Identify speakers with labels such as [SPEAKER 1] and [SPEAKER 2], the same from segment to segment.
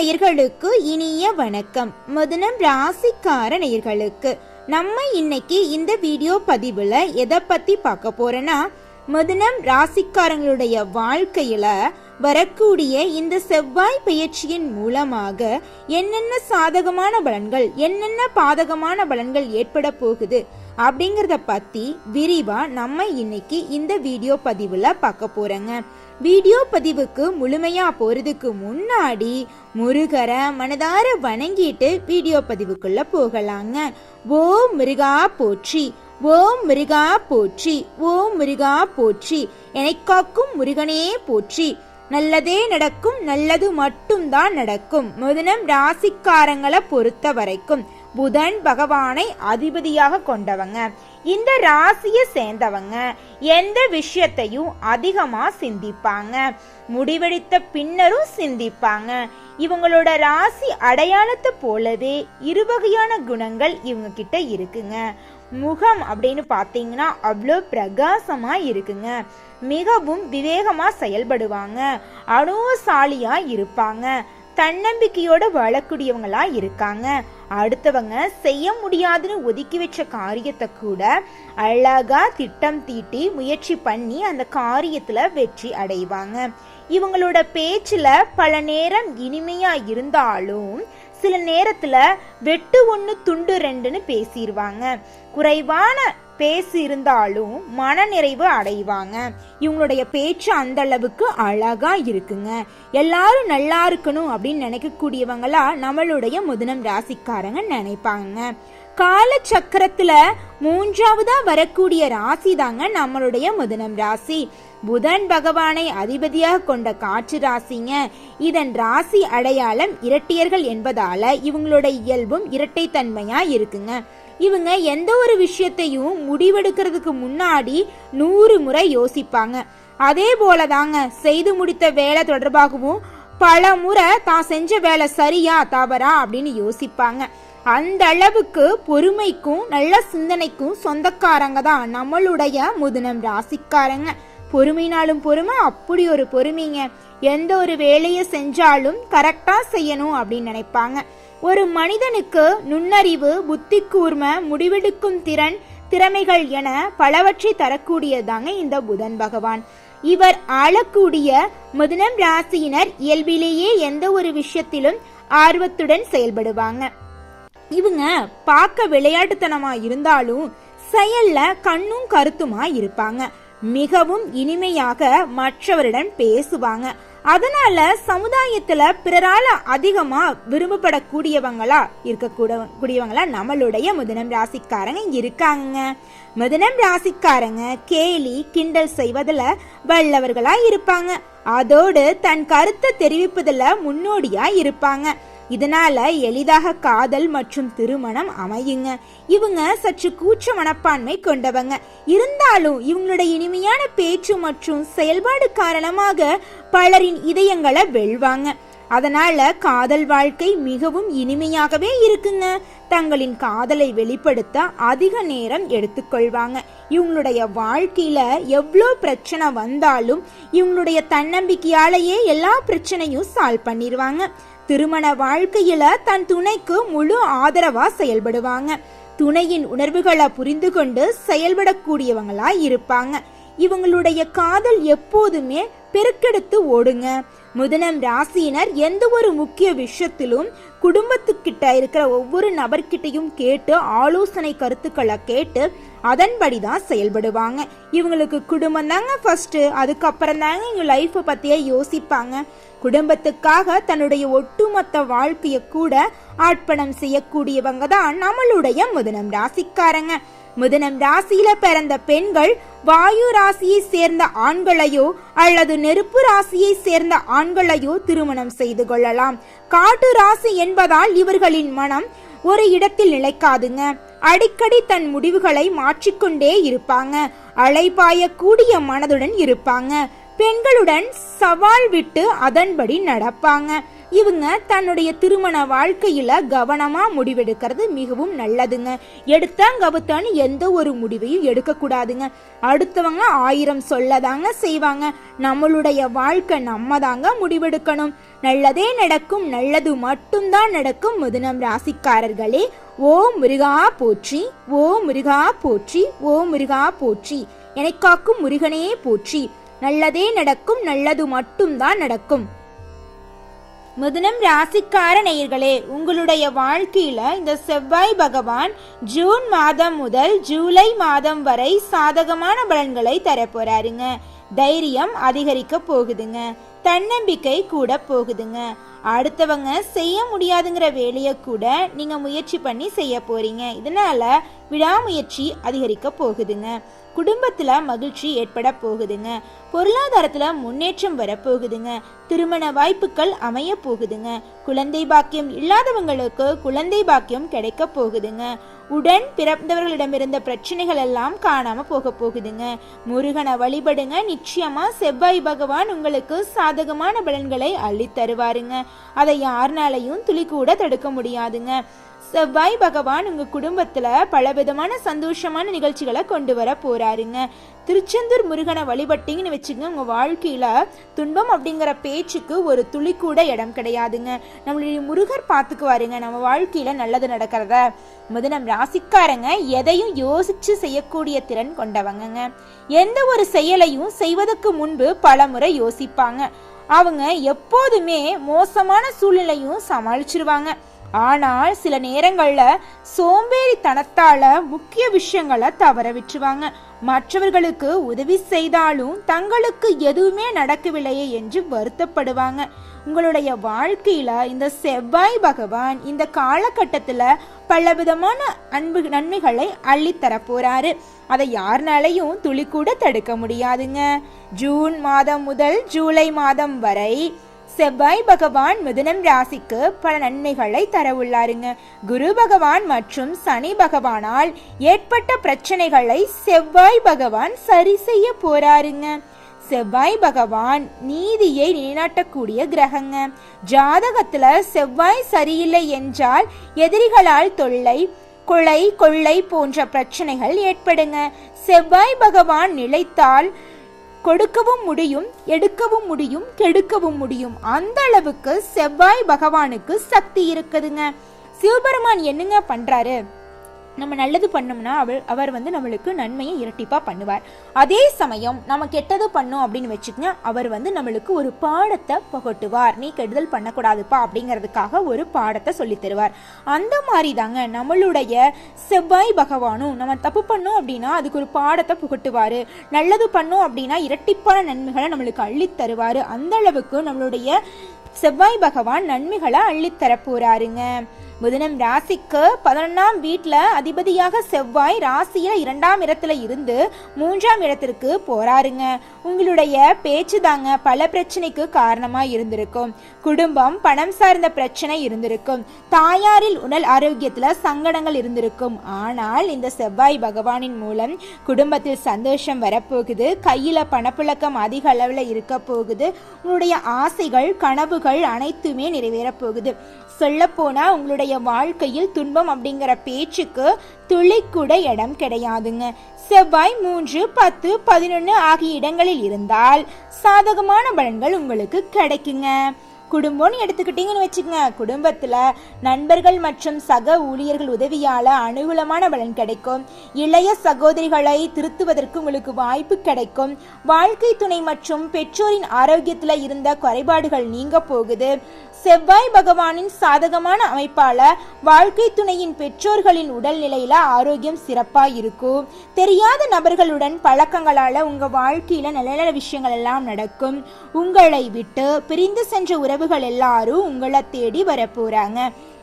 [SPEAKER 1] நேயர்களுக்கு இனிய வணக்கம். முதனம் ராசிக்கார நேயர்களுக்கு நம்ம இன்னைக்கு இந்த வீடியோ பதிவுல எதை பத்தி பார்க்க போகிறோன்னா முதனம் ராசிக்காரங்களுடைய வாழ்க்கையில வரக்கூடிய இந்த செவ்வாய் பயிற்சியின் மூலமாக என்னென்ன சாதகமான பலன்கள் என்னென்ன பாதகமான பலன்கள் ஏற்பட போகுது அப்படிங்கறத பத்தி விரிவா நம்ம இன்னைக்கு இந்த வீடியோ பதிவுல பார்க்க போகிறோங்க வீடியோ பதிவுக்கு முழுமையா போறதுக்கு முன்னாடி முருகரை மனதார வணங்கிட்டு வீடியோ பதிவுக்குள்ள போகலாங்க. ஓ முருகா போற்றி ஓம் முருகா போற்றி ஓ முருகா போற்றி என்னை காக்கும் முருகனே போற்றி. நல்லதே நடக்கும் நல்லது மட்டும்தான் நடக்கும். முதனம் ராசிக்காரங்களை பொறுத்த வரைக்கும் புதன் பகவானை அதிபதியாக கொண்டவங்க. இந்த ராசியை சேர்ந்தவங்க எந்த விஷயத்தையும் அதிகமா சிந்திப்பாங்க. முடிவெடுத்த பின்னரும் சிந்திப்பாங்க. இவங்களோட ராசி அடையாளத்தை போலவே இருவகையான குணங்கள் இவங்க கிட்ட இருக்குங்க. முகம் அப்படின்னு பார்த்தீங்கன்னா அவ்வளோ பிரகாசமா இருக்குங்க. மிகவும் விவேகமா செயல்படுவாங்க. அனுசாலியா இருப்பாங்க. தன்னம்பிக்கையோட வாழக்கூடியவங்களா இருக்காங்க. அடுத்தவங்க செய்ய முடியாதுன்னு ஒதுக்கி வச்ச காரியத்தை கூட அழகா திட்டம் தீட்டி முயற்சி பண்ணி அந்த காரியத்துல வெற்றி அடைவாங்க. இவங்களோட பேச்சுல பல நேரம் இனிமையா இருந்தாலும் சில நேரத்துல வெட்டு ஒன்று துண்டு ரெண்டுன்னு பேசிடுவாங்க குறைவான பேசி இருந்தாலும் மனநிறைவு அடைவாங்க. இவங்களுடைய பேச்சு அந்த அளவுக்கு அழகா இருக்குங்க. எல்லாரும் நல்லா இருக்கணும் அப்படின்னு நினைக்கக்கூடியவங்களா நம்மளுடைய முதனம் ராசிக்காரங்க நினைப்பாங்க. கால சக்கரத்துல மூன்றாவதா வரக்கூடிய ராசி தாங்க நம்மளுடைய முதனம் ராசி. புதன் பகவானை அதிபதியாக கொண்ட காற்று ராசிங்க. இதன் ராசி அடையாளம் இரட்டியர்கள் என்பதால இவங்களோட இயல்பும் இரட்டைத்தன்மையா இருக்குங்க. இவங்க எந்த ஒரு விஷயத்தையும் முடிவெடுக்கிறதுக்கு முன்னாடி நூறு முறை யோசிப்பாங்க. அதே போல தாங்க செய்து முடித்த வேலை தொடர்பாகவும் பல முறை தான் செஞ்ச வேலை சரியா தவறா அப்படின்னு யோசிப்பாங்க. அந்த அளவுக்கு பொறுமைக்கும் நல்ல சிந்தனைக்கும் சொந்தக்காரங்க தான் நம்மளுடைய முதுனம் ராசிக்காரங்க. பொறுமைனாலும் பொறுமை அப்படி ஒரு பொறுமைங்க. எந்த ஒரு வேலையை செஞ்சாலும் கரெக்டாக செய்யணும் அப்படின்னு நினைப்பாங்க. ஒரு மனிதனுக்கு நுண்ணறிவு புத்தி கூர்ம முடிவெடுக்கும் திறன் திறமைகள் என பலவற்றை தரக்கூடியதாங்க இந்த புதன் பகவான். இவர் ஆளக்கூடிய முதனம் ராசியினர் இயல்பிலேயே எந்த ஒரு விஷயத்திலும் ஆர்வத்துடன் செயல்படுவாங்க. இவங்க பார்க்க விளையாட்டுத்தனமா இருந்தாலும் செயல்ல கண்ணும் கருத்துமா இருப்பாங்க. மிகவும் இனிமையாக மற்றவரிடம் பேசுவாங்க. அதனால சமுதாயத்துல பிறரால அதிகமா விரும்பப்படக்கூடியவங்களா இருக்கக்கூட கூடியவங்களா நம்மளுடைய முதனம் ராசிக்காரங்க இருக்காங்க. முதனம் ராசிக்காரங்க கேலி கிண்டல் செய்வதில் வல்லவர்களா இருப்பாங்க. அதோடு தன் கருத்தை தெரிவிப்பதில் முன்னோடியா இருப்பாங்க. இதனால எளிதாக காதல் மற்றும் திருமணம் அமையுங்க. இவங்க சற்று கூச்ச மனப்பான்மை கொண்டவங்க. இருந்தாலும் இவங்களுடைய இனிமையான பேச்சு மற்றும் செயல்பாடு காரணமாக பலரின் இதயங்களை வெல்வாங்க. அதனால காதல் வாழ்க்கை மிகவும் இனிமையாகவே இருக்குங்க. தங்களின் காதலை வெளிப்படுத்த அதிக நேரம் எடுத்துக்கொள்வாங்க. இவங்களுடைய வாழ்க்கையில எவ்வளோ பிரச்சனை வந்தாலும் இவங்களுடைய தன்னம்பிக்கையாலேயே எல்லா பிரச்சனையும் சால்வ் பண்ணிடுவாங்க திருமண வாழ்க்கையில தன் துணைக்கு முழு ஆதரவா செயல்படுவாங்க. துணையின் உணர்வுகளை புரிந்து கொண்டு செயல்படக்கூடியவங்களா இருப்பாங்க. இவங்களுடைய காதல் எப்போதுமே பெருக்கெடுத்து ஓடுங்க. முதனம் ராசியினர் எந்த ஒரு முக்கிய விஷயத்திலும் குடும்பத்துக்கிட்ட இருக்கிற ஒவ்வொரு நபர்கிட்டையும் கேட்டு ஆலோசனை கருத்துக்களை கேட்டு அதன்படி தான் செயல்படுவாங்க. இவங்களுக்கு குடும்பம் தாங்க ஃபர்ஸ்ட் அதுக்கப்புறம் தாங்க இவங்க லைஃப்பை பற்றியே யோசிப்பாங்க. குடும்பத்துக்காக தன்னுடைய ஒட்டுமொத்த வாழ்க்கையை கூட ஆட்பணம் செய்யக்கூடியவங்க தான் நம்மளுடைய முதனம் ராசிக்காரங்க. முதனம் ராசியில பிறந்த பெண்கள் வாயு ராசியை சேர்ந்த ஆண்களையோ அல்லது நெருப்பு ராசியை சேர்ந்த ஆண்களையோ திருமணம் செய்து கொள்ளலாம். காட்டு ராசி என்பதால் இவர்களின் மனம் ஒரு இடத்தில் நிலைக்காதுங்க. அடிக்கடி தன் முடிவுகளை மாற்றிக்கொண்டே இருப்பாங்க. அலைபாயக்கூடிய மனதுடன் இருப்பாங்க. பெண்களுடன் சவால் விட்டு அதன்படி நடப்பாங்க. இவங்க தன்னுடைய திருமண வாழ்க்கையில கவனமா முடிவெடுக்கிறது மிகவும் நல்லதுங்க. எடுத்தாங்க கவுத்தான்னு எந்த ஒரு முடிவையும் எடுக்க கூடாதுங்க அடுத்தவங்க ஆயிரம் சொல்லதாங்க செய்வாங்க. நம்மளுடைய வாழ்க்கை நம்ம தாங்க முடிவெடுக்கணும். நல்லதே நடக்கும் நல்லது மட்டும்தான் நடக்கும் மிதுனம் ராசிக்காரர்களே. ஓ முருகா போற்றி ஓ முருகா போற்றி ஓ முருகா போற்றி. என்னை காக்கும் முருகனே போற்றி. நல்லதே நடக்கும் நல்லது மட்டும்தான் நடக்கும். மிதுனம் ராசிக்கார நேயர்களே உங்களுடைய வாழ்க்கையில இந்த செவ்வாய் பகவான் ஜூன் மாதம் முதல் ஜூலை மாதம் வரை சாதகமான பலன்களை தரப்போறாருங்க தைரியம் அதிகரிக்க போகுதுங்க. தன்னம்பிக்கை கூட போகுதுங்க. அடுத்தவங்க செய்ய முடியாதுங்கிற வேலையை கூட நீங்க முயற்சி பண்ணி செய்ய போறீங்க. இதனால விடாமுயற்சி அதிகரிக்க போகுதுங்க. குடும்பத்தில் மகிழ்ச்சி ஏற்பட போகுதுங்க. பொருளாதாரத்தில் முன்னேற்றம் வரப்போகுதுங்க திருமண வாய்ப்புகள் அமைய போகுதுங்க. குழந்தை பாக்கியம் இல்லாதவங்களுக்கு குழந்தை பாக்கியம் கிடைக்க போகுதுங்க. உடன் பிறந்தவர்களிடமிருந்த பிரச்சனைகள் எல்லாம் காணாம போக போகுதுங்க. முருகனை வழிபடுங்க. நிச்சயமா செவ்வாய் பகவான் உங்களுக்கு சாதகமான பலன்களை அள்ளி தருவாருங்க. அதை யாருனாலையும் துளி கூட தடுக்க முடியாதுங்க. செவ்வாய் பகவான் உங்கள் குடும்பத்தில் பலவிதமான சந்தோஷமான நிகழ்ச்சிகளை கொண்டு வர போகிறாருங்க திருச்செந்தூர் முருகனை வழிபட்டிங்கன்னு வச்சுங்க உங்கள் வாழ்க்கையில் துன்பம் அப்படிங்கிற பேச்சுக்கு ஒரு துளி கூட இடம் கிடையாதுங்க. நம்மளுடைய முருகர் பார்த்துக்குவாருங்க நம்ம வாழ்க்கையில் நல்லது நடக்கிறத. நம்ம ராசிக்காரங்க எதையும் யோசித்து செய்யக்கூடிய திறன் கொண்டவங்கங்க. எந்த ஒரு செயலையும் செய்வதற்கு முன்பு பல முறை யோசிப்பாங்க. அவங்க எப்போதுமே மோசமான சூழ்நிலையும் சமாளிச்சிருவாங்க. ஆனால் சில நேரங்களில் சோம்பேறித்தனத்தால முக்கிய விஷயங்களை தவற விட்டுருவாங்க. மற்றவர்களுக்கு உதவி செய்தாலும் தங்களுக்கு எதுவுமே நடக்கவில்லையே என்று வருத்தப்படுவாங்க. உங்களுடைய வாழ்க்கையில இந்த செவ்வாய் பகவான் இந்த காலகட்டத்துல பலவிதமான அன்பு நன்மைகளை அள்ளித்தர போறாரு. அதை யாருனாலையும் துளி கூட தடுக்க முடியாதுங்க. ஜூன் மாதம் முதல் ஜூலை மாதம் வரை செவ்வாய் பகவான் மிதுனம் ராசிக்கு பல நன்மைகளை தர உள்ளாருங்க குரு பகவான் மற்றும் சனி பகவானால் ஏற்பட்ட பிரச்சனைகளை செவ்வாய் பகவான் சரி செய்ய போறாருங்க. செவ்வாய் பகவான் நீதியை நிலைநாட்டக்கூடிய கிரகங்க. ஜாதகத்துல செவ்வாய் சரியில்லை என்றால் எதிரிகளால் தொல்லை கொலை கொள்ளை போன்ற பிரச்சனைகள் ஏற்படுங்க. செவ்வாய் பகவான் நிலைத்தால் கொடுக்கவும் முடியும் எடுக்கவும் முடியும் கெடுக்கவும் முடியும். அந்த அளவுக்கு செவ்வாய் பகவானுக்கு சக்தி இருக்குதுங்க. சிவபெருமான் என்னங்க பண்றாரு? நம்ம நல்லது பண்ணோம்னா அவர் அவர் வந்து நம்மளுக்கு நன்மையை இரட்டிப்பாக பண்ணுவார். அதே சமயம் நம்ம கெட்டது பண்ணோம் அப்படின்னு வச்சுக்கோங்க அவர் வந்து நம்மளுக்கு ஒரு பாடத்தை புகட்டுவார். நீ கெடுதல் பண்ணக்கூடாதுப்பா அப்படிங்கிறதுக்காக ஒரு பாடத்தை சொல்லி தருவார். அந்த மாதிரி தாங்க நம்மளுடைய செவ்வாய் பகவானும் நம்ம தப்பு பண்ணோம் அப்படின்னா அதுக்கு ஒரு பாடத்தை புகட்டுவார். நல்லது பண்ணோம் அப்படின்னா இரட்டிப்பான நன்மைகளை நம்மளுக்கு அள்ளித் தருவார். அந்த அளவுக்கு நம்மளுடைய செவ்வாய் பகவான் நன்மைகளை அள்ளித்தர போறாருங்க ராசிக்கு பதினொன்னாம் வீட்டில் அதிபதியாக செவ்வாய் ராசியில் இரண்டாம் இடத்துல இருந்து மூன்றாம் இடத்திற்கு போறாருங்க. உங்களுடைய பேச்சு தாங்க பல பிரச்சனைக்கு காரணமாக இருந்திருக்கும். குடும்பம் பணம் சார்ந்த பிரச்சனை இருந்திருக்கும். தாயாரில் உடல் ஆரோக்கியத்தில் சங்கடங்கள் இருந்திருக்கும். ஆனால் இந்த செவ்வாய் பகவானின் மூலம் குடும்பத்தில் சந்தோஷம் வரப்போகுது. கையில் பணப்புழக்கம் அதிக அளவில் இருக்க போகுது. உங்களுடைய ஆசைகள் கனவுகள் அனைத்துமே நிறைவேறப் போகுது. சொல்லப்போனால் உங்களுடைய வாழ்க்கையில் துன்பம் அப்படிங்கிற பேச்சுக்கு துளி கூட இடம் கிடையாதுங்க. செவ்வாய் மூன்று பத்து பதினொன்று ஆகிய இடங்களில் இருந்தால் சாதகமான பலன்கள் உங்களுக்கு கிடைக்குங்க. குடும்பம்னு எடுத்துக்கிட்டீங்கன்னு வச்சுக்கோங்க. குடும்பத்தில் நண்பர்கள் மற்றும் சக ஊழியர்கள் உதவியால் அனுகூலமான பலன் கிடைக்கும். இளைய சகோதரிகளை திருத்துவதற்கு உங்களுக்கு வாய்ப்பு கிடைக்கும். வாழ்க்கை துணை மற்றும் பெற்றோரின் ஆரோக்கியத்தில் இருந்த குறைபாடுகள் நீங்க போகுது. செவ்வாய் பகவானின் சாதகமான அமைப்பால வாழ்க்கை துணையின் பெற்றோர்களின் உடல்நிலையில ஆரோக்கியம் சிறப்பா இருக்கும். தெரியாத நபர்களுடன் பழக்கங்களால உங்க வாழ்க்கையில நல்ல நல்ல விஷயங்கள் எல்லாம் நடக்கும். உங்களை விட்டு பிரிந்து சென்ற கனவுகள் எல்லாரும் உங்களை தேடி வர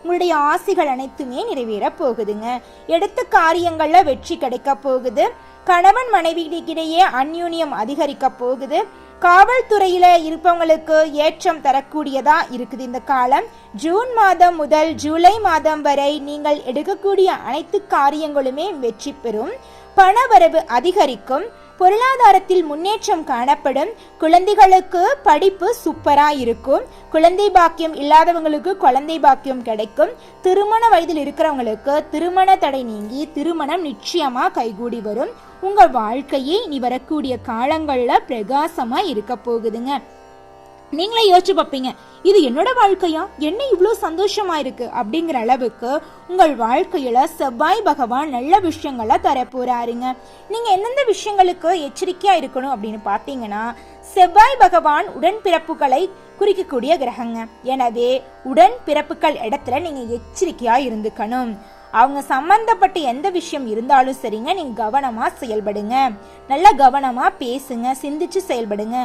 [SPEAKER 1] உங்களுடைய ஆசைகள் அனைத்துமே நிறைவேற போகுதுங்க. எடுத்த காரியங்கள்ல வெற்றி கிடைக்க போகுது. கணவன் மனைவிக்கிடையே அந்யூன்யம் அதிகரிக்க போகுது. காவல்துறையில இருப்பவங்களுக்கு ஏற்றம் தரக்கூடியதா இருக்குது இந்த காலம். ஜூன் மாதம் முதல் ஜூலை மாதம் வரை நீங்கள் எடுக்கக்கூடிய அனைத்து காரியங்களுமே வெற்றி பெறும். பணவரவு அதிகரிக்கும். பொருளாதாரத்தில் முன்னேற்றம் காணப்படும். குழந்தைகளுக்கு படிப்பு சூப்பராக இருக்கும். குழந்தை பாக்கியம் இல்லாதவங்களுக்கு குழந்தை பாக்கியம் கிடைக்கும். திருமண வயதில் இருக்கிறவங்களுக்கு திருமண தடை நீங்கி திருமணம் நிச்சயமாக கைகூடி வரும். உங்கள் வாழ்க்கையே இனி வரக்கூடிய காலங்களில் பிரகாசமாக இருக்க போகுதுங்க. நீங்களே யோசிச்சு பார்ப்பீங்க இது என்னோட வாழ்க்கையா? என்ன இவ்வளோ சந்தோஷமா இருக்கு? அப்படிங்கிற அளவுக்கு உங்கள் வாழ்க்கையில செவ்வாய் பகவான் நல்ல விஷயங்களை தர போறாருங்க நீங்க எந்தெந்த விஷயங்களுக்கு எச்சரிக்கையா இருக்கணும் அப்படின்னு பார்த்தீங்கன்னா செவ்வாய் பகவான் உடன்பிறப்புகளை குறிக்கக்கூடிய கிரகங்க. எனவே உடன் பிறப்புகள் இடத்துல நீங்க எச்சரிக்கையா இருந்துக்கணும். அவங்க சம்மந்தப்பட்ட எந்த விஷயம் இருந்தாலும் சரிங்க நீங்கள் கவனமாக செயல்படுங்க. நல்ல கவனமாக பேசுங்க சிந்திச்சு செயல்படுங்க.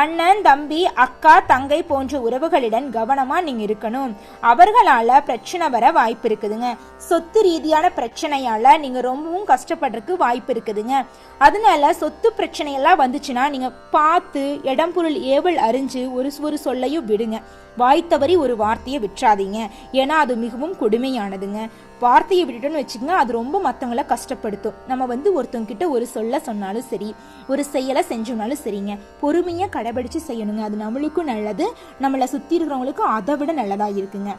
[SPEAKER 1] அண்ணன் தம்பி அக்கா தங்கை போன்ற உறவுகளிடம் கவனமாக நீங்கள் இருக்கணும். அவர்களால் பிரச்சனை வர வாய்ப்பு இருக்குதுங்க. சொத்து ரீதியான பிரச்சனையால் நீங்கள் ரொம்பவும் கஷ்டப்படுறதுக்கு வாய்ப்பு இருக்குதுங்க. அதனால சொத்து பிரச்சனையெல்லாம் வந்துச்சுன்னா நீங்கள் பார்த்து இடம் பொருள் ஏவல் அறிஞ்சு ஒரு ஒரு சொல்லையும் விடுங்க. வாய்த்தவரி ஒரு வார்த்தையை விட்டுறாதீங்க. ஏன்னா அது மிகவும் கொடுமையானதுங்க. வார்த்தையை விட்டுட்டோன்னு வச்சுக்கோங்க அது ரொம்ப மற்றவங்கள கஷ்டப்படுத்தும். நம்ம வந்து ஒருத்தவங்கிட்ட ஒரு சொல்ல சொன்னாலும் சரி ஒரு செயலை செஞ்சோம்னாலும் சரிங்க. பொறுமையாக கடைபிடிச்சு செய்யணுங்க. அது நம்மளுக்கும் நல்லது. நம்மளை சுற்றி இருக்கிறவங்களுக்கும் அதை விட நல்லதாக இருக்குங்க.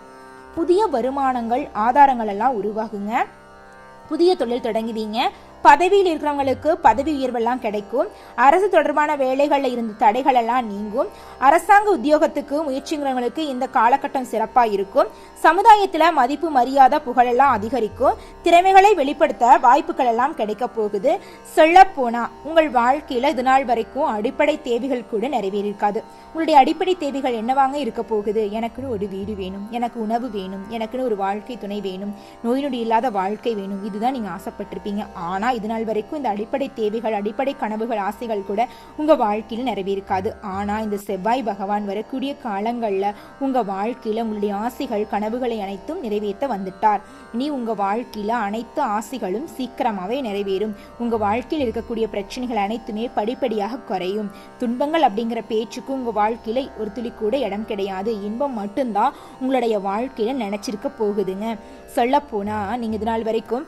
[SPEAKER 1] புதிய வருமானங்கள் ஆதாரங்கள் எல்லாம் உருவாகுங்க. புதிய தொழில் தொடங்குவீங்க பதவியில் இருக்கிறவங்களுக்கு பதவி உயர்வெல்லாம் கிடைக்கும். அரசு தொடர்பான வேலைகளில் இருந்த தடைகள் எல்லாம் நீங்கும். அரசாங்க உத்தியோகத்துக்கு முயற்சிங்கிறவங்களுக்கு இந்த காலகட்டம் சிறப்பாக இருக்கும். சமுதாயத்தில் மதிப்பு மரியாதை புகழெல்லாம் அதிகரிக்கும். திறமைகளை வெளிப்படுத்த வாய்ப்புகள் எல்லாம் கிடைக்க போகுது. சொல்லப்போனா உங்கள் வாழ்க்கையில் இது நாள் வரைக்கும் அடிப்படை தேவைகள் கூட நிறைவேறியிருக்காது உங்களுடைய அடிப்படை தேவைகள் என்னவாங்க இருக்க போகுது? எனக்குன்னு ஒரு வீடு வேணும் எனக்கு உணவு வேணும் எனக்குன்னு ஒரு வாழ்க்கை துணை வேணும் நோய் நொடி இல்லாத வாழ்க்கை வேணும். இதுதான் நீங்கள் ஆசைப்பட்டிருப்பீங்க. ஆனால் ஆனால் இது நாள் வரைக்கும் இந்த அடிப்படை தேவைகள் அடிப்படை கனவுகள் ஆசைகள் கூட உங்கள் வாழ்க்கையில் நிறைவேற்காது ஆனால் இந்த செவ்வாய் பகவான் வரக்கூடிய காலங்களில் உங்கள் வாழ்க்கையில் உங்களுடைய ஆசைகள் கனவுகளை அனைத்தும் நிறைவேற்ற வந்துட்டார். இனி உங்கள் வாழ்க்கையில் அனைத்து ஆசைகளும் சீக்கிரமாகவே நிறைவேறும். உங்கள் வாழ்க்கையில் இருக்கக்கூடிய பிரச்சனைகள் அனைத்துமே படிப்படியாக குறையும். துன்பங்கள் அப்படிங்கிற பேச்சுக்கு உங்கள் வாழ்க்கையில் ஒரு துளி கூட இடம் கிடையாது. இன்பம் மட்டும்தான் உங்களுடைய வாழ்க்கையில் நினச்சிருக்க போகுதுங்க. சொல்லப்போனால் நீங்கள் இது நாள் வரைக்கும்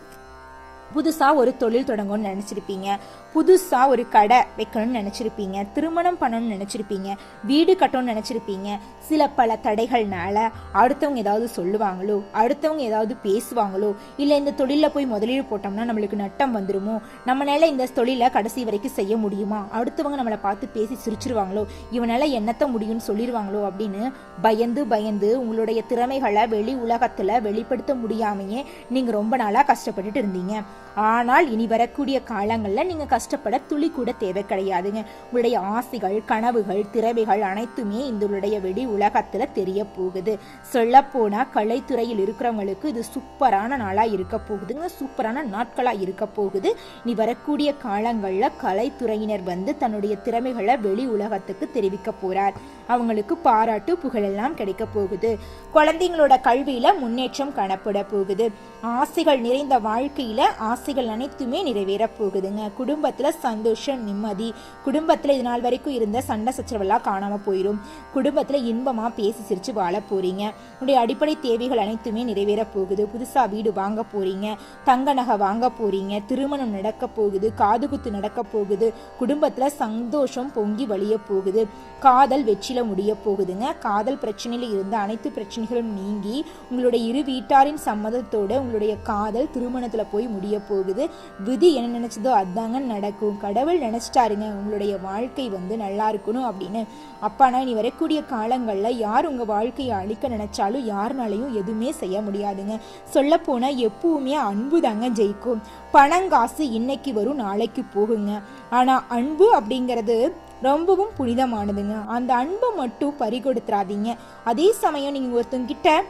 [SPEAKER 1] புதுசாக ஒரு தொழில் தொடங்கணும்னு நினச்சிருப்பீங்க. புதுசாக ஒரு கடை வைக்கணும்னு நினச்சிருப்பீங்க. திருமணம் பண்ணணும்னு நினச்சிருப்பீங்க. வீடு கட்டணும்னு நினச்சிருப்பீங்க. சில பல தடைகள்னால அடுத்தவங்க ஏதாவது சொல்லுவாங்களோ அடுத்தவங்க ஏதாவது பேசுவாங்களோ இல்லை இந்த தொழிலில் போய் முதலீடு போட்டோம்னா நம்மளுக்கு நட்டம் வந்துருமோ நம்மளால இந்த தொழிலை கடைசி வரைக்கும் செய்ய முடியுமா? அடுத்தவங்க நம்மளை பார்த்து பேசி சிரிச்சிருவாங்களோ இவனால என்னத்த முடியும்னு சொல்லிடுவாங்களோ அப்படின்னு பயந்து பயந்து உங்களுடைய திறமைகளை வெளி உலகத்தில் வெளிப்படுத்த முடியாமையே நீங்கள் ரொம்ப நாளாக கஷ்டப்பட்டுட்டு இருந்தீங்க. ஆனால் இனி வரக்கூடிய காலங்களில் நீங்கள் கஷ்டப்பட துளி கூட தேவை கிடையாதுங்க. உங்களுடைய ஆசைகள் கனவுகள் திறமைகள் அனைத்துமே இந்த வெடி உலகத்தில் தெரிய போகுது. சொல்லப்போனால் கலைத்துறையில் இருக்கிறவங்களுக்கு இது சூப்பரான நாளாக இருக்க போகுதுங்க. சூப்பரான நாட்களாக இருக்க போகுது. இனி வரக்கூடிய காலங்களில் கலைத்துறையினர் வந்து தன்னுடைய திறமைகளை வெளி உலகத்துக்கு தெரிவிக்க போகிறார் அவங்களுக்கு பாராட்டு புகழெல்லாம் கிடைக்க போகுது. குழந்தைங்களோட கல்வியில் முன்னேற்றம் காணப்பட போகுது. ஆசைகள் நிறைந்த வாழ்க்கையில் ஆசைகள் அனைத்துமே நிறைவேற போகுதுங்க. குடும்பத்தில் சந்தோஷம் நிம்மதி. குடும்பத்தில் இது நாள் வரைக்கும் இருந்த சண்டை சச்சரவெல்லாம் காணாமல் போயிடும் குடும்பத்தில் இன்பமாக பேசி சிரித்து வாழ போகிறீங்க உடைய அடிப்படை தேவைகள் அனைத்துமே நிறைவேறப் போகுது. புதுசாக வீடு வாங்க போகிறீங்க தங்க நகை வாங்க போகிறீங்க திருமணம் நடக்க போகுது. காதுகுத்து நடக்க போகுது. குடும்பத்தில் சந்தோஷம் பொங்கி வழிய போகுது. காதல் வெற்றில முடிய போகுதுங்க. காதல் பிரச்சனையில் இருந்த அனைத்து பிரச்சனைகளும் நீங்கி உங்களுடைய இரு வீட்டாரின் சம்மதத்தோட உங்களுடைய காதல் திருமணத்தில் போய் முடிய போகுது. விதி என்ன நினச்சதோ அதாங்க நடக்கும். கடவுள் நினச்சிட்டாருங்க. உங்களுடைய வாழ்க்கை வந்து நல்லா இருக்கணும் அப்படின்னு. அப்பானா நீ வரக்கூடிய காலங்களில் யார் உங்கள் வாழ்க்கையை அழிக்க நினச்சாலும் யாருனாலையும் எதுவுமே செய்ய முடியாதுங்க. சொல்லப்போனால் எப்பவுமே அன்பு தாங்க ஜெயிக்கும் பணங்காசு இன்னைக்கு வரும் நாளைக்கு போகுங்க. ஆனால் அன்பு அப்படிங்கிறது ரொம்பவும் புனிதமானதுங்க. அந்த அன்பை மட்டும் பறிகொடுத்துறாதீங்க. அதே சமயம் நீங்கள் ஒருத்தங்கிட்ட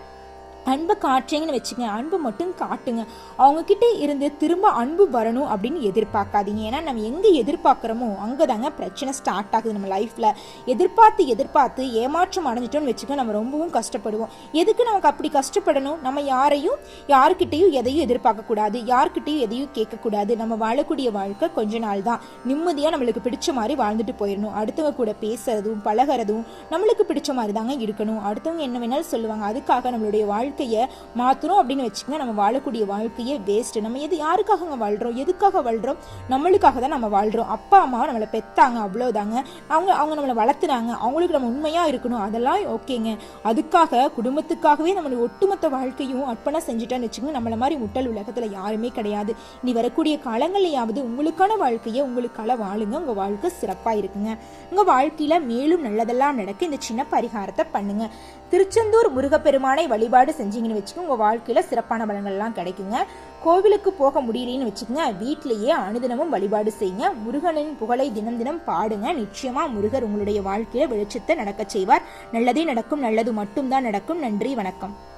[SPEAKER 1] அன்பை காட்டுறீங்கன்னு வச்சுங்க அன்பு மட்டும் காட்டுங்க. அவங்கக்கிட்ட இருந்து திரும்ப அன்பு வரணும் அப்படின்னு எதிர்பார்க்காதீங்க. ஏன்னா நம்ம எங்கே எதிர்பார்க்குறோமோ அங்கே தாங்க பிரச்சனை ஸ்டார்ட் ஆகுது நம்ம லைஃப்பில் எதிர்பார்த்து எதிர்பார்த்து ஏமாற்றம் அடைஞ்சிட்டோம்னு வச்சுக்க நம்ம ரொம்பவும் கஷ்டப்படுவோம். எதுக்கு நமக்கு அப்படி கஷ்டப்படணும்? நம்ம யாரையும் யாருக்கிட்டையும் எதையும் எதிர்பார்க்கக்கூடாது. யார்கிட்டையும் எதையும் கேட்கக்கூடாது. நம்ம வாழக்கூடிய வாழ்க்கை கொஞ்ச நாள் தான். நிம்மதியாக நம்மளுக்கு பிடிச்ச மாதிரி வாழ்ந்துட்டு போயிடணும். அடுத்தவங்க கூட பேசுறதும் பழகிறதும் நம்மளுக்கு பிடிச்ச மாதிரி தாங்க இருக்கணும். அடுத்தவங்க என்ன வேணாலும் சொல்லுவாங்க. அதுக்காக நம்மளுடைய வாழ் வாழ்க்கையை மாற்றுறோம் அப்படின்னு வச்சுக்கோங்க. நம்ம வாழக்கூடிய வாழ்க்கையே வேஸ்ட்டு நம்ம எது யாருக்காக வாழ்கிறோம் எதுக்காக வாழ்கிறோம் நம்மளுக்காக தான் நம்ம வாழ்கிறோம் அப்பா அம்மாவை நம்மளை பெத்தாங்க அவ்வளோதாங்க அவங்க அவங்க நம்மளை வளர்த்துனாங்க. அவங்களுக்கு நம்ம உண்மையாக இருக்கணும். அதெல்லாம் ஓகேங்க. அதுக்காக குடும்பத்துக்காகவே நம்மளுடைய ஒட்டுமொத்த வாழ்க்கையும் அர்ப்பணம் செஞ்சுட்டான்னு வச்சுக்கோங்க. நம்மளை மாதிரி முட்டல் உலகத்தில் யாருமே கிடையாது. இனி வரக்கூடிய காலங்களையாவது உங்களுக்கான வாழ்க்கையை உங்களுக்கால வாழுங்க. உங்கள் வாழ்க்கை சிறப்பாக இருக்குங்க. உங்கள் வாழ்க்கையில் மேலும் நல்லதெல்லாம் நடக்க இந்த சின்ன பரிகாரத்தை பண்ணுங்க. திருச்செந்தூர் முருகப்பெருமானை வழிபாடு செஞ்சீங்கன்னு வச்சுக்கோங்க. உங்கள் வாழ்க்கையில் சிறப்பான பலன்கள்லாம் கிடைக்குங்க. கோவிலுக்கு போக முடியலன்னு வச்சுக்கோங்க. வீட்டிலேயே அனுதினமும் வழிபாடு செய்யுங்க. முருகனின் புகழை தினம் தினம் பாடுங்க. நிச்சயமா முருகர் உங்களுடைய வாழ்க்கையில் வெளிச்சத்தை நடக்கச் செய்வார். நல்லதே நடக்கும் நல்லது மட்டும்தான் நடக்கும். நன்றி வணக்கம்.